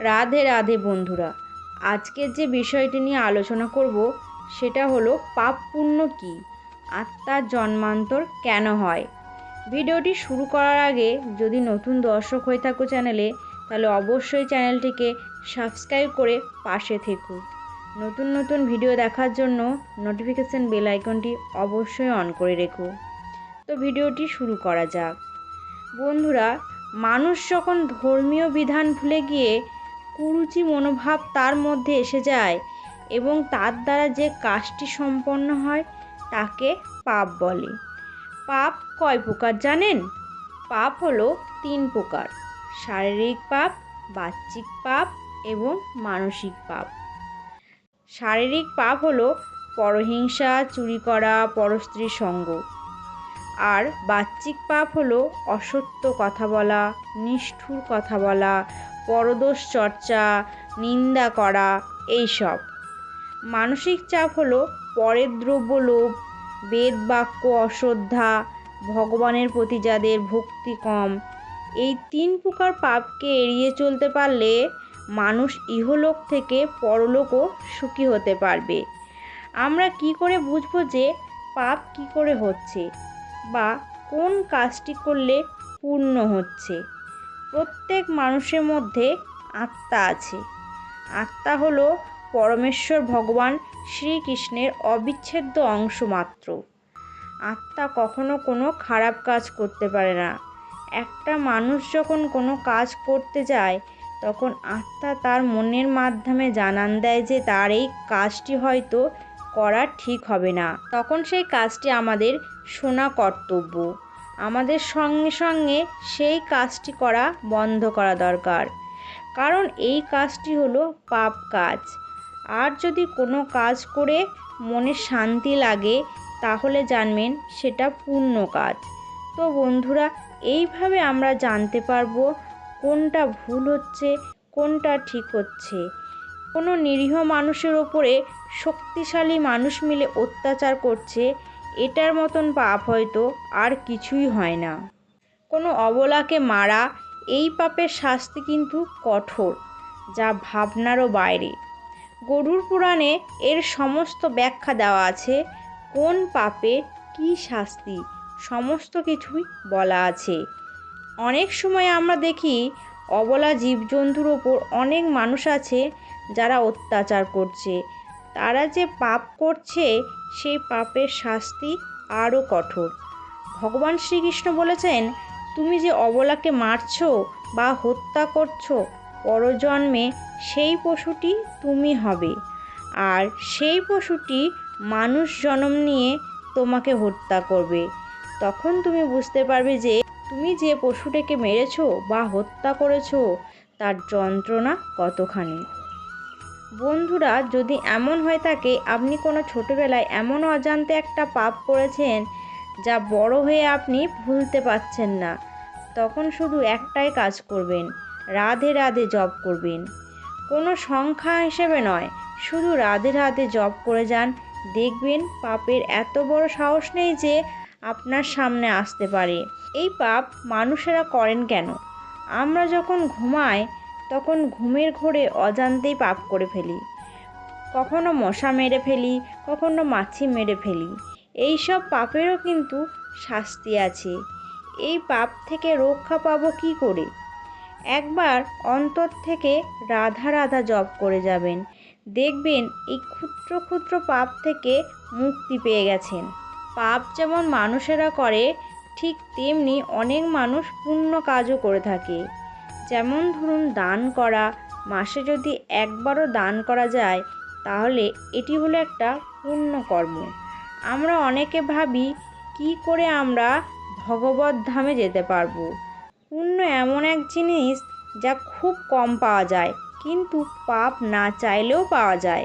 রাধে রাধে বন্ধুরা, আজকের যে বিষয়টি নিয়ে আলোচনা করব সেটা হলো পাপ পুণ্য কী? আত্মার জন্মান্তর কেন হয়? ভিডিওটি শুরু করার আগে যদি নতুন দর্শক হয়ে থাকো চ্যানেলে, তাহলে অবশ্যই চ্যানেলটিকে সাবস্ক্রাইব করে পাশে থেকো। নতুন নতুন ভিডিও দেখার জন্য নোটিফিকেশান বেল আইকনটি অবশ্যই অন করে রেখো। তো ভিডিওটি শুরু করা যাক। বন্ধুরা, মানুষ যখন ধর্মীয় বিধান ভুলে গিয়ে কুরুচি মনোভাব তার মধ্যে এসে যায় এবং তার দ্বারা যে কাজটি সম্পন্ন হয় তাকে পাপ বলে। পাপ কয় প্রকার জানেন? পাপ হলো তিন প্রকার, শারীরিক পাপ, বাহ্যিক পাপ এবং মানসিক পাপ। শারীরিক পাপ হলো পরহিংসা, চুরি করা, পরস্ত্রীর সঙ্গ। আর বাহ্যিক পাপ হলো অসত্য কথা বলা, নিষ্ঠুর কথা বলা পরদোষ চর্চা, নিন্দা করা, এইসব। মানসিক চাপ হলো পরের দ্রব্য লোভ, বেদ বাক্য অশ্রদ্ধা, ভগবানের প্রতি যাদের ভক্তি কম। এই তিন প্রকার পাপকে এড়িয়ে চলতে পারলে মানুষ ইহলোক থেকে পরলোকও সুখী হতে পারবে। আমরা কি করে বুঝব যে পাপ কি করে হচ্ছে বা কোন কাজটি করলে পূর্ণ হচ্ছে? প্রত্যেক মানুষের মধ্যে আত্মা আছে। আত্মা হলো পরমেশ্বর ভগবান শ্রীকৃষ্ণের অবিচ্ছেদ্য অংশ মাত্র। আত্মা কখনো কোনো খারাপ কাজ করতে পারে না। একটা মানুষ যখন কোনো কাজ করতে যায়, তখন আত্মা তার মনের মাধ্যমে জানান দেয় যে তার এই কাজটি হয়তো করা ঠিক হবে না। তখন সেই কাজটি আমাদের শোনা কর্তব্য। আমাদের সঙ্গে সঙ্গে সেই কাজটি করা বন্ধ করা দরকার। কারণ এই কাজটি হলো পাপ কাজ। আর যদি কোনো কাজ করে মনে শান্তি লাগে, তাহলে জানবেন সেটা পূর্ণ কাজ। তো বন্ধুরা, এইভাবে আমরা জানতে পারব কোনটা ভুল হচ্ছে, কোনটা ঠিক হচ্ছে। কোনো নিরীহ মানুষের ওপরে শক্তিশালী মানুষ মিলে অত্যাচার করছে এটার মতন পাপ হয়তো আর কিছুই হয় না। কোনো অবলাকে মারা এই পাপের শাস্তি কিন্তু কঠোর, যা ভাবনারও বাইরে। গরুর পুরাণে এর সমস্ত ব্যাখ্যা দেওয়া আছে, কোন পাপে কি শাস্তি, সমস্ত কিছুই বলা আছে। অনেক সময় আমরা দেখি অবলা জীবজন্তুর ওপর অনেক মানুষ আছে যারা অত্যাচার করছে তারা যে পাপ করছে, সেই পাপের শাস্তি আরও কঠোর। ভগবান শ্রীকৃষ্ণ বলেছেন, তুমি যে অবলাকে মারছ বা হত্যা করছ, পরজন্মে সেই পশুটি তুমি হবে। আর সেই পশুটি মানুষ জন্ম নিয়ে তোমাকে হত্যা করবে। তখন তুমি বুঝতে পারবে যে, তুমি যে পশুটাকে মেরেছো বা হত্যা করেছ, তার যন্ত্রণা কতখানি? বন্ধুরা, যদি এমন হয়ে থাকে, আপনি কোনো ছোটোবেলায় এমন অজান্তে একটা পাপ করেছেন যা বড় হয়ে আপনি ভুলতে পারছেন না, তখন শুধু একটাই কাজ করবেন, রাধে রাধে জব করবেন। কোনো সংখ্যা হিসেবে নয়, শুধু রাধে রাধে জব করে যান, দেখবেন পাপের এত বড় সাহস নেই যে আপনার সামনে আসতে পারে। এই পাপ মানুষেরা করেন কেন? আমরা যখন ঘুমাই তখন ঘুমের ঘোরে অজান্তেই পাপ করে ফেলি। কখনো মশা মেরে ফেলি, কখনো মাছি মেরে ফেলি। এই সব পাপেরও কিন্তু শাস্তি আছে। এই পাপ থেকে রক্ষা পাবো কী করে? একবার অন্তর থেকে রাধা রাধা জপ করে যাবেন। দেখবেন এই ক্ষুদ্র ক্ষুদ্র পাপ থেকে মুক্তি পেয়ে গেছেন। পাপ যেমন মানুষেরা করে, ঠিক তেমনি অনেক মানুষ পুণ্য কাজও করে থাকে। যেমন ধরুন দান করা, মাসে যদি একবারও দান করা যায়, তাহলে এটি হলো একটা পুণ্যকর্ম আমরা অনেকে ভাবি, কি করে আমরা ভগবত ধামে যেতে পারব? পুণ্য এমন এক জিনিস যা খুব কম পাওয়া যায়, কিন্তু পাপ না চাইলেও পাওয়া যায়।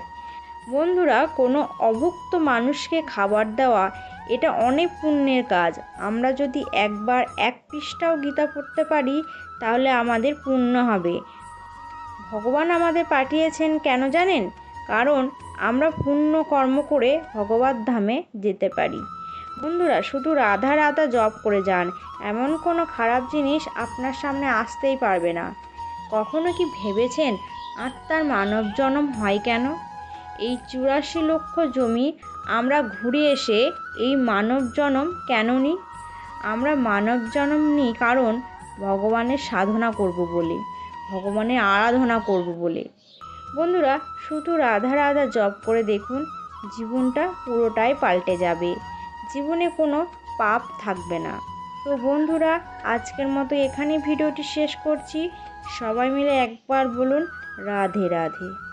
বন্ধুরা, কোনো অভুক্ত মানুষকে খাবার দেওয়া এটা অনেক পুণ্যের কাজ। আমরা যদি একবার এক পৃষ্ঠাও গীতা পড়তে পারি, তাহলে আমাদের পুণ্য হবে। ভগবান আমাদের পাঠিয়েছেন কেন জানেন? কারণ আমরা পুণ্য কর্ম করে ভগবত ধামে যেতে পারি। বন্ধুরা, শুধু রাধা রাধা জপ করে যান। এমন কোনো খারাপ জিনিস আপনার সামনে আসতেই পারবে না। কখনো কি ভেবেছেন আত্মার মানব জন্ম হয় কেন? এই চুরাশি লক্ষ জমি আমরা ঘুরে এসে এই মানব জনম কেন নিই আমরা মানব জন্ম নিই কারণ ভগবানের সাধনা করব বলে, ভগবানের আরাধনা করব বলে। বন্ধুরা, শুধু রাধা রাধা জপ করে দেখুন, জীবনটা পুরোটাই পাল্টে যাবে। জীবনে কোনো পাপ থাকবে না। তো বন্ধুরা, আজকের মতো এখানে ভিডিওটি শেষ করছি। সবাই মিলে একবার বলুন, রাধে রাধে।